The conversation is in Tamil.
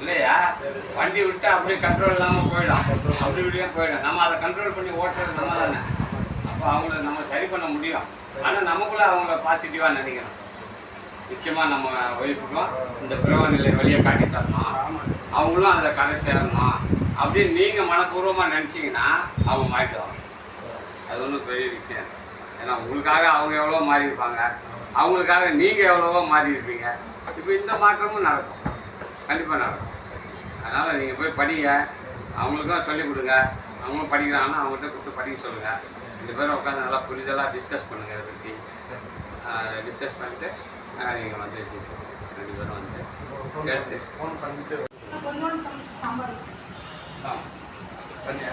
இல்லையா? வண்டி விட்டு அப்படியே கண்ட்ரோல் இல்லாமல் போயிடும். அப்படி இப்படியே போயிடும். நம்ம அதை கண்ட்ரோல் பண்ணி ஓட்டுறது நம்ம தானே. அப்போ அவங்கள நம்ம சரி பண்ண முடியும். ஆனால் நமக்குள்ள அவங்கள பாசிட்டிவாக நினைக்கணும். நிச்சயமாக நம்ம ஒய்ஃபுக்கும் இந்த பிரவநிலை வழியை காட்டி தரணும். அவங்களும் அதில் கரை சேரணும். அப்படின்னு நீங்கள் மனப்பூர்வமாக நினச்சிங்கன்னா அவங்க மாறிடுவாங்க. அது ஒன்றும் பெரிய விஷயம் ஏன்னா உங்களுக்காக அவங்க எவ்வளோ மாறி இருப்பாங்க அவங்களுக்காக நீங்கள் எவ்வளவோ மாறி இருப்பீங்க. இப்போ இந்த மாற்றமும் நடக்கும். கண்டிப்பாக நடக்கும். அதனால் நீங்கள் போய் படிங்க. அவங்களுக்கும் சொல்லிக் கொடுங்க. அவங்களும் படிக்கிறாங்கன்னா அவங்கள்ட்ட கொடுத்து படிக்க சொல்லுங்கள் ரெண்டு பேரும் உட்காந்து நல்லா புரிதலாக டிஸ்கஸ் பண்ணுங்கள் இதை பற்றி டிஸ்கஸ் பண்ணிட்டு நீங்கள் வந்து ரெண்டு பேரும் வந்து கேட்டு. ஆ, பண்ணியா?